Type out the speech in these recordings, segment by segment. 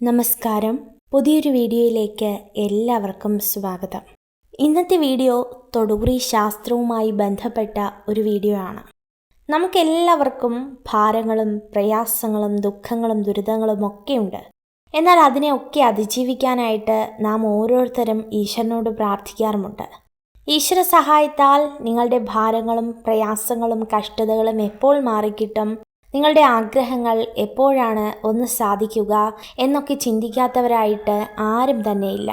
നമസ്കാരം. പുതിയൊരു വീഡിയോയിലേക്ക് എല്ലാവർക്കും സ്വാഗതം. ഇന്നത്തെ വീഡിയോ തൊടുകുറി ശാസ്ത്രവുമായി ബന്ധപ്പെട്ട ഒരു വീഡിയോ ആണ്. നമുക്കെല്ലാവർക്കും ഭാരങ്ങളും പ്രയാസങ്ങളും ദുഃഖങ്ങളും ദുരിതങ്ങളും ഒക്കെയുണ്ട് എന്നാൽ അതിനെയൊക്കെ അതിജീവിക്കാനായിട്ട് നാം ഓരോരുത്തരും ഈശ്വരനോട് പ്രാർത്ഥിക്കാറുമുണ്ട്. ഈശ്വര സഹായത്താൽ നിങ്ങളുടെ ഭാരങ്ങളും പ്രയാസങ്ങളും കഷ്ടതകളും എപ്പോൾ മാറിക്കിട്ടും നിങ്ങളുടെ ആഗ്രഹങ്ങൾ എപ്പോഴാണ് ഒന്ന് സാധിക്കുക എന്നൊക്കെ ചിന്തിക്കാത്തവരായിട്ട് ആരും തന്നെയില്ല.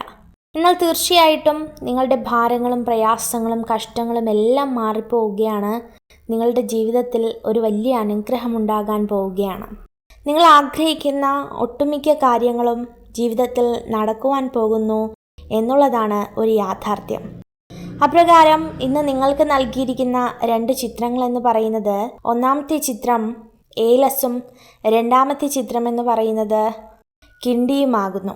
എന്നാൽ തീർച്ചയായിട്ടും നിങ്ങളുടെ ഭാരങ്ങളും പ്രയാസങ്ങളും കഷ്ടങ്ങളും എല്ലാം മാറിപ്പോവുകയാണ്. നിങ്ങളുടെ ജീവിതത്തിൽ ഒരു വലിയ അനുഗ്രഹം ഉണ്ടാകാൻ പോവുകയാണ്. നിങ്ങൾ ആഗ്രഹിക്കുന്ന ഒട്ടുമിക്ക കാര്യങ്ങളും ജീവിതത്തിൽ നടക്കുവാൻ പോകുന്നു എന്നുള്ളതാണ് ഒരു യാഥാർത്ഥ്യം. അപ്രകാരം ഇന്ന് നിങ്ങൾക്ക് നൽകിയിരിക്കുന്ന രണ്ട് ചിത്രങ്ങൾ എന്ന് പറയുന്നത് ഒന്നാമത്തെ ചിത്രം ഏലസും രണ്ടാമത്തെ ചിത്രമെന്ന് പറയുന്നത് കിണ്ടിയുമാകുന്നു.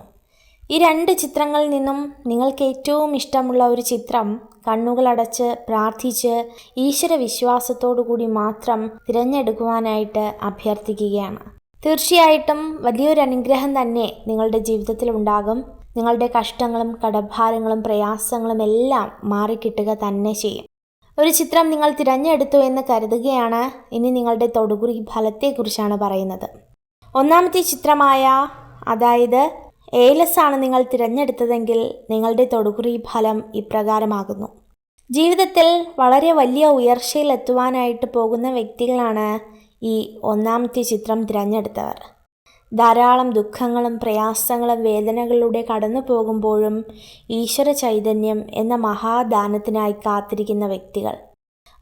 ഈ രണ്ട് ചിത്രങ്ങളിൽ നിന്നും നിങ്ങൾക്ക് ഏറ്റവും ഇഷ്ടമുള്ള ഒരു ചിത്രം കണ്ണുകളടച്ച് പ്രാർത്ഥിച്ച് ഈശ്വര വിശ്വാസത്തോടു കൂടി മാത്രം തിരഞ്ഞെടുക്കുവാനായിട്ട് അഭ്യർത്ഥിക്കുകയാണ്. തീർച്ചയായിട്ടും വലിയൊരു അനുഗ്രഹം തന്നെ നിങ്ങളുടെ ജീവിതത്തിൽ ഉണ്ടാകും. നിങ്ങളുടെ കഷ്ടങ്ങളും കടഭാരങ്ങളും പ്രയാസങ്ങളും എല്ലാം മാറിക്കിട്ടുക തന്നെ ചെയ്യും. ഒരു ചിത്രം നിങ്ങൾ തിരഞ്ഞെടുത്തു എന്ന് കരുതുകയാണ്. ഇനി നിങ്ങളുടെ തൊടുകുറി ഫലത്തെക്കുറിച്ചാണ് പറയുന്നത്. ഒന്നാമത്തെ ചിത്രമായ അതായത് ഏലസ് ആണ് നിങ്ങൾ തിരഞ്ഞെടുത്തതെങ്കിൽ നിങ്ങളുടെ തൊടുകുറി ഫലം ഇപ്രകാരമാകുന്നു. ജീവിതത്തിൽ വളരെ വലിയ ഉയർച്ചയിലെത്തുവാനായിട്ട് പോകുന്ന വ്യക്തികളാണ് ഈ ഒന്നാമത്തെ ചിത്രം തിരഞ്ഞെടുത്തവർ. ധാരാളം ദുഃഖങ്ങളും പ്രയാസങ്ങളും വേദനകളിലൂടെ കടന്നു പോകുമ്പോഴും ഈശ്വര ചൈതന്യം എന്ന മഹാദാനത്തിനായി കാത്തിരിക്കുന്ന വ്യക്തികൾ.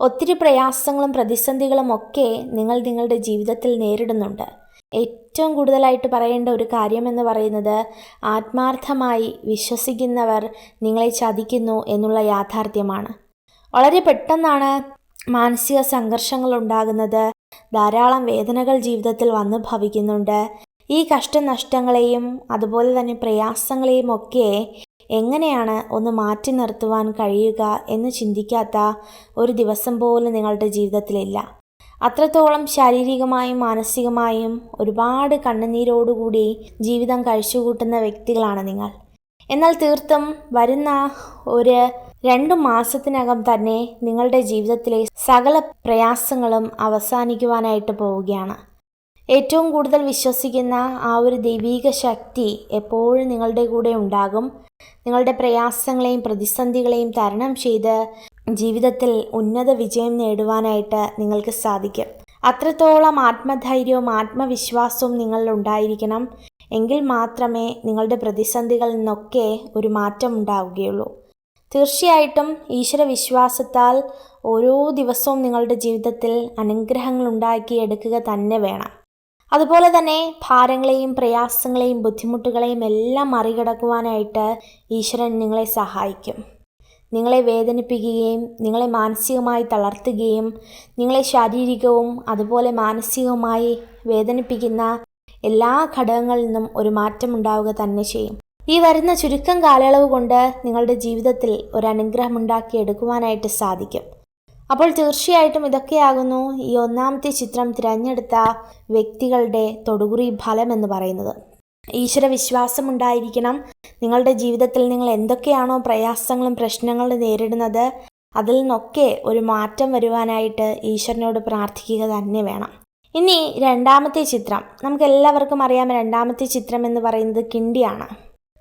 ഒത്തിരി പ്രയാസങ്ങളും പ്രതിസന്ധികളും ഒക്കെ നിങ്ങൾ നിങ്ങളുടെ ജീവിതത്തിൽ നേരിടുന്നുണ്ട്. ഏറ്റവും കൂടുതലായിട്ട് പറയേണ്ട ഒരു കാര്യമെന്ന് പറയുന്നത് ആത്മാർത്ഥമായി വിശ്വസിക്കുന്നവർ നിങ്ങളെ ചതിക്കുന്നു എന്നുള്ള യാഥാർത്ഥ്യമാണ്. വളരെ പെട്ടെന്നാണ് മാനസിക സംഘർഷങ്ങൾ ഉണ്ടാകുന്നത്. ധാരാളം വേദനകൾ ജീവിതത്തിൽ വന്നു ഭവിക്കുന്നുണ്ട്. ഈ കഷ്ടനഷ്ടങ്ങളെയും അതുപോലെ തന്നെ പ്രയാസങ്ങളെയും ഒക്കെ എങ്ങനെയാണ് ഒന്ന് മാറ്റി നിർത്തുവാൻ കഴിയുക എന്ന് ചിന്തിക്കാത്ത ഒരു ദിവസം പോലും നിങ്ങളുടെ ജീവിതത്തിലില്ല. അത്രത്തോളം ശാരീരികമായും മാനസികമായും ഒരുപാട് കണ്ണുനീരോടുകൂടി ജീവിതം കഴിച്ചുകൂട്ടുന്ന വ്യക്തികളാണ് നിങ്ങൾ. എന്നാൽ തീർത്തും വരുന്ന ഒരു രണ്ടു മാസത്തിനകം തന്നെ നിങ്ങളുടെ ജീവിതത്തിലെ സകല പ്രയാസങ്ങളും അവസാനിക്കുവാനായിട്ട് പോവുകയാണ്. ഏറ്റവും കൂടുതൽ വിശ്വസിക്കുന്ന ആ ഒരു ദൈവീക ശക്തി എപ്പോഴും നിങ്ങളുടെ കൂടെ ഉണ്ടാകും. നിങ്ങളുടെ പ്രയാസങ്ങളെയും പ്രതിസന്ധികളെയും തരണം ചെയ്ത് ജീവിതത്തിൽ ഉന്നത വിജയം നേടുവാനായിട്ട് നിങ്ങൾക്ക് സാധിക്കും. അത്രത്തോളം ആത്മധൈര്യവും ആത്മവിശ്വാസവും നിങ്ങളിൽ ഉണ്ടായിരിക്കണം. എങ്കിൽ മാത്രമേ നിങ്ങളുടെ പ്രതിസന്ധികളിൽ നിന്നൊക്കെ ഒരു മാറ്റം ഉണ്ടാവുകയുള്ളൂ. തീർച്ചയായിട്ടും ഈശ്വര വിശ്വാസത്താൽ ഓരോ ദിവസവും നിങ്ങളുടെ ജീവിതത്തിൽ അനുഗ്രഹങ്ങൾ ഉണ്ടാക്കിയെടുക്കുക തന്നെ വേണം. അതുപോലെ തന്നെ ഭാരങ്ങളെയും പ്രയാസങ്ങളെയും ബുദ്ധിമുട്ടുകളെയും എല്ലാം മറികടക്കുവാനായിട്ട് ഈശ്വരൻ നിങ്ങളെ സഹായിക്കും. നിങ്ങളെ വേദനിപ്പിക്കുകയും നിങ്ങളെ മാനസികമായി തളർത്തുകയും നിങ്ങളെ ശാരീരികവും അതുപോലെ മാനസികവുമായി വേദനിപ്പിക്കുന്ന എല്ലാ ഘടകങ്ങളിൽ നിന്നും ഒരു മാറ്റം ഉണ്ടാവുക തന്നെ ചെയ്യും. ഈ വരുന്ന ചുരുക്കം കാലയളവ് കൊണ്ട് നിങ്ങളുടെ ജീവിതത്തിൽ ഒരു അനുഗ്രഹം ഉണ്ടാക്കിയെടുക്കുവാനായിട്ട് സാധിക്കും. അപ്പോൾ തീർച്ചയായിട്ടും ഇതൊക്കെയാകുന്നു ഈ ഒന്നാമത്തെ ചിത്രം തിരഞ്ഞെടുത്ത വ്യക്തികളുടെ തൊടുകുറി ഫലം എന്ന് പറയുന്നത്. ഈശ്വര വിശ്വാസം ഉണ്ടായിരിക്കണം. നിങ്ങളുടെ ജീവിതത്തിൽ നിങ്ങൾ എന്തൊക്കെയാണോ പ്രയാസങ്ങളും പ്രശ്നങ്ങളും നേരിടുന്നത് അതിൽ നിന്നൊക്കെ ഒരു മാറ്റം വരുവാനായിട്ട് ഈശ്വരനോട് പ്രാർത്ഥിക്കുക തന്നെ വേണം. ഇനി രണ്ടാമത്തെ ചിത്രം. നമുക്ക് എല്ലാവർക്കും അറിയാം രണ്ടാമത്തെ ചിത്രം എന്ന് പറയുന്നത് കിണ്ടിയാണ്.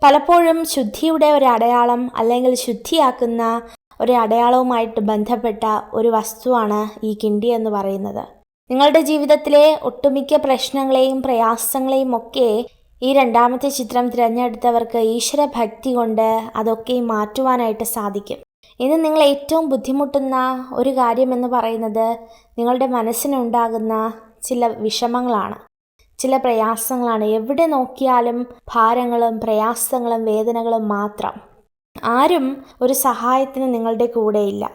പലപ്പോഴും ശുദ്ധിയുടെ ഒരു അടയാളം അല്ലെങ്കിൽ ശുദ്ധിയാക്കുന്ന ഒരു അടയാളവുമായിട്ട് ബന്ധപ്പെട്ട ഒരു വസ്തുവാണ് ഈ കിണ്ടി എന്ന് പറയുന്നത്. നിങ്ങളുടെ ജീവിതത്തിലെ ഒട്ടുമിക്ക പ്രശ്നങ്ങളെയും പ്രയാസങ്ങളെയും ഒക്കെ ഈ രണ്ടാമത്തെ ചിത്രം തിരഞ്ഞെടുത്തവർക്ക് ഈശ്വര ഭക്തി കൊണ്ട് അതൊക്കെ മാറ്റുവാനായിട്ട് സാധിക്കും. ഇന്ന് നിങ്ങൾ ഏറ്റവും ബുദ്ധിമുട്ടുന്ന ഒരു കാര്യമെന്ന് പറയുന്നത് നിങ്ങളുടെ മനസ്സിനുണ്ടാകുന്ന ചില വിഷമങ്ങളാണ്. ചില പ്രയാസങ്ങളാണ്. എവിടെ നോക്കിയാലും ഭാരങ്ങളും പ്രയാസങ്ങളും വേദനകളും മാത്രം. ആരും ഒരു സഹായത്തിന് നിങ്ങളുടെ കൂടെയില്ല.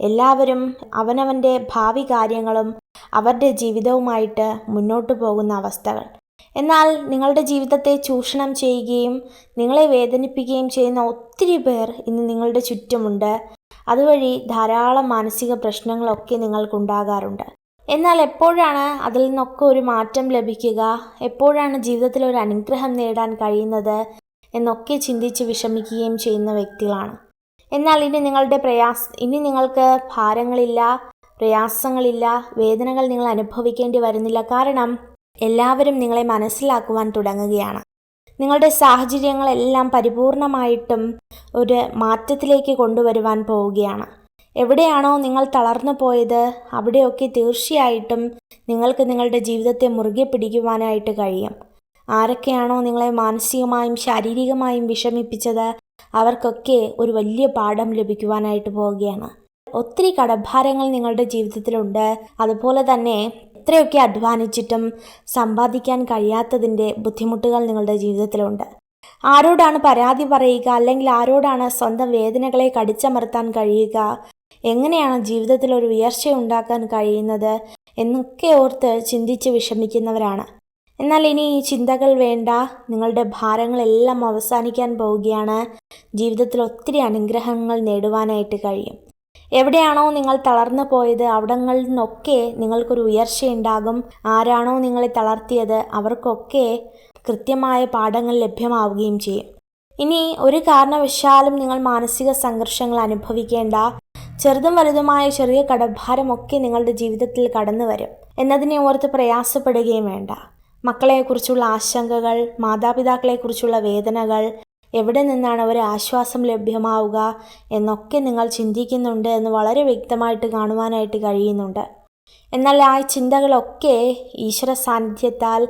എല്ലാവരും അവനവന്റെ ഭാവി കാര്യങ്ങളും അവരുടെ ജീവിതവുമായിട്ട് മുന്നോട്ട് പോകുന്ന അവസ്ഥകൾ. എന്നാൽ നിങ്ങളുടെ ജീവിതത്തെ ചൂഷണം ചെയ്യുകയും നിങ്ങളെ വേദനിപ്പിക്കുകയും ചെയ്യുന്ന ഒത്തിരി പേർ ഇന്ന് നിങ്ങളുടെ ചുറ്റുമുണ്ട്. അതുവഴി ധാരാളം മാനസിക പ്രശ്നങ്ങളൊക്കെ നിങ്ങൾക്കുണ്ടാകാറുണ്ട്. എന്നാൽ എപ്പോഴാണ് അതിൽ നിന്നൊക്കെ ഒരു മാറ്റം ലഭിക്കുക? എപ്പോഴാണ് ജീവിതത്തിൽ ഒരു അനുഗ്രഹം നേടാൻ കഴിയുന്നത്? എന്നൊക്കെ ചിന്തിച്ച് വിഷമിക്കുകയും ചെയ്യുന്ന വ്യക്തികളാണ്. എന്നാൽ ഇനി നിങ്ങളുടെ പ്രയാസ ഇനി നിങ്ങൾക്ക് ഭാരങ്ങളില്ല പ്രയാസങ്ങളില്ല വേദനകൾ നിങ്ങൾ അനുഭവിക്കേണ്ടി വരുന്നില്ല. കാരണം എല്ലാവരും നിങ്ങളെ മനസ്സിലാക്കുവാൻ തുടങ്ങുകയാണ്. നിങ്ങളുടെ സാഹചര്യങ്ങളെല്ലാം പരിപൂർണമായിട്ടും ഒരു മാറ്റത്തിലേക്ക് കൊണ്ടുവരുവാൻ പോവുകയാണ്. എവിടെയാണോ നിങ്ങൾ തളർന്നു പോയത് അവിടെയൊക്കെ തീർച്ചയായിട്ടും നിങ്ങൾക്ക് നിങ്ങളുടെ ജീവിതത്തെ മുറുകെ പിടിക്കുവാനായിട്ട് കഴിയും. ആരൊക്കെയാണോ നിങ്ങളെ മാനസികമായും ശാരീരികമായും വിഷമിപ്പിച്ചത് അവർക്കൊക്കെ ഒരു വലിയ പാഠം ലഭിക്കുവാനായിട്ട് പോവുകയാണ്. ഒത്തിരി കടഭാരങ്ങൾ നിങ്ങളുടെ ജീവിതത്തിലുണ്ട്. അതുപോലെ തന്നെ എത്രയൊക്കെ അധ്വാനിച്ചിട്ടും സമ്പാദിക്കാൻ കഴിയാത്തതിന്റെ ബുദ്ധിമുട്ടുകൾ നിങ്ങളുടെ ജീവിതത്തിലുണ്ട്. ആരോടാണ് പരാതി പറയുക? അല്ലെങ്കിൽ ആരോടാണ് സ്വന്തം വേദനകളെ കടിച്ചമർത്താൻ കഴിയുക? എങ്ങനെയാണ് ജീവിതത്തിൽ ഒരു ഉയർച്ച ഉണ്ടാക്കാൻ കഴിയുന്നത്? എന്നൊക്കെ ഓർത്ത് ചിന്തിച്ച് വിഷമിക്കുന്നവരാണ്. എന്നാൽ ഇനി ഈ ചിന്തകൾ വേണ്ട. നിങ്ങളുടെ ഭാരങ്ങളെല്ലാം അവസാനിക്കാൻ പോവുകയാണ്. ജീവിതത്തിൽ ഒത്തിരി അനുഗ്രഹങ്ങൾ നേടുവാനായിട്ട് കഴിയും. എവിടെയാണോ നിങ്ങൾ തളർന്നു പോയത് അവിടങ്ങളിൽ നിന്നൊക്കെ നിങ്ങൾക്കൊരു ഉയർച്ചയുണ്ടാകും ആരാണോ നിങ്ങളെ തളർത്തിയത് അവർക്കൊക്കെ കൃത്യമായ പാഠങ്ങൾ ലഭ്യമാവുകയും ചെയ്യും. ഇനി ഒരു കാരണവശാലും നിങ്ങൾ മാനസിക സംഘർഷങ്ങൾ അനുഭവിക്കേണ്ട. ചെറുതും വലുതുമായ ചെറിയ കടഭാരമൊക്കെ നിങ്ങളുടെ ജീവിതത്തിൽ കടന്നു വരും എന്നതിനെ ഓർത്ത് പ്രയാസപ്പെടുകയും വേണ്ട. മക്കളെക്കുറിച്ചുള്ള ആശങ്കകൾ മാതാപിതാക്കളെക്കുറിച്ചുള്ള വേദനകൾ എവിടെ നിന്നാണ് ഒരു ആശ്വാസം ലഭ്യമാവുക എന്നൊക്കെ നിങ്ങൾ ചിന്തിക്കുന്നുണ്ട് എന്ന് വളരെ വ്യക്തമായിട്ട് കാണുവാനായിട്ട് കഴിയുന്നുണ്ട്. എന്നാൽ ആ ചിന്തകളൊക്കെ ഈശ്വര സാന്നിധ്യത്താൽ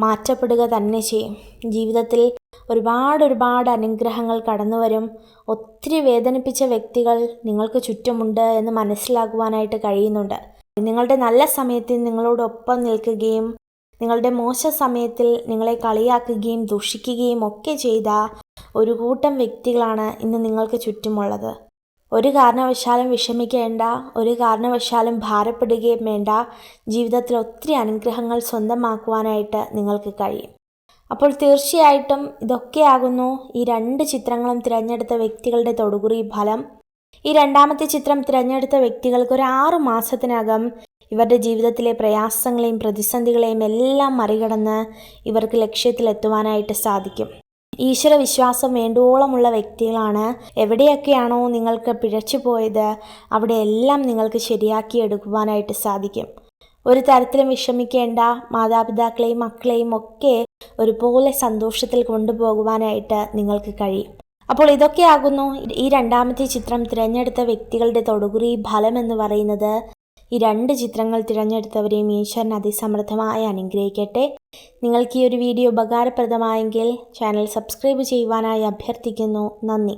മാറ്റപ്പെടുക തന്നെ ചെയ്യും. ജീവിതത്തിൽ ഒരുപാട് ഒരുപാട് അനുഗ്രഹങ്ങൾ കടന്നു വരും ഒത്തിരി വേദനിപ്പിച്ച വ്യക്തികൾ നിങ്ങൾക്ക് ചുറ്റുമുണ്ട് എന്ന് മനസ്സിലാക്കുവാനായിട്ട് കഴിയുന്നുണ്ട്. നിങ്ങളുടെ നല്ല സമയത്തിൽ നിങ്ങളോടൊപ്പം നിൽക്കുകയും നിങ്ങളുടെ മോശ സമയത്തിൽ നിങ്ങളെ കളിയാക്കുകയും ദുഷിക്കുകയും ഒക്കെ ചെയ്ത ഒരു കൂട്ടം വ്യക്തികളാണ് ഇന്ന് നിങ്ങൾക്ക് ചുറ്റുമുള്ളത്. ഒരു കാരണവശാലും വിഷമിക്കേണ്ട ഒരു കാരണവശാലും ഭാരപ്പെടുകയും വേണ്ട ജീവിതത്തിൽ ഒത്തിരി അനുഗ്രഹങ്ങൾ സ്വന്തമാക്കുവാനായിട്ട് നിങ്ങൾക്ക് കഴിയും. അപ്പോൾ തീർച്ചയായിട്ടും ഇതൊക്കെയാകുന്നു ഈ രണ്ട് ചിത്രങ്ങളും തിരഞ്ഞെടുത്ത വ്യക്തികളുടെ തൊടുകുറി ഫലം. ഈ രണ്ടാമത്തെ ചിത്രം തിരഞ്ഞെടുത്ത വ്യക്തികൾക്ക് ഒരു ആറു മാസത്തിനകം ഇവരുടെ ജീവിതത്തിലെ പ്രയാസങ്ങളെയും പ്രതിസന്ധികളെയും എല്ലാം മറികടന്ന് ഇവർക്ക് ലക്ഷ്യത്തിലെത്തുവാനായിട്ട് സാധിക്കും. ഈശ്വര വിശ്വാസം വേണ്ടുവോളമുള്ള വ്യക്തികളാണ് എവിടെയൊക്കെയാണോ നിങ്ങൾക്ക് പിഴച്ചു പോയത് അവിടെയെല്ലാം നിങ്ങൾക്ക് ശരിയാക്കി എടുക്കുവാനായിട്ട് സാധിക്കും. ഒരു തരത്തിലും വിഷമിക്കേണ്ട മാതാപിതാക്കളെയും മക്കളെയും ഒക്കെ ഒരുപോലെ സന്തോഷത്തിൽ കൊണ്ടുപോകുവാനായിട്ട് നിങ്ങൾക്ക് കഴിയും. അപ്പോൾ ഇതൊക്കെയാകുന്നു ഈ രണ്ടാമത്തെ ചിത്രം തിരഞ്ഞെടുത്ത വ്യക്തികളുടെ തൊടുകുറി ഫലം എന്ന് പറയുന്നത്. ഈ രണ്ട് ചിത്രങ്ങൾ തിരഞ്ഞെടുത്തവരെയും ഈശ്വരൻ അതിസമൃദ്ധമായി അനുഗ്രഹിക്കട്ടെ. നിങ്ങൾക്ക് ഈ ഒരു വീഡിയോ ഉപകാരപ്രദമായെങ്കിൽ ചാനൽ സബ്സ്ക്രൈബ് ചെയ്യുവാനായി അഭ്യർത്ഥിക്കുന്നു. നന്ദി.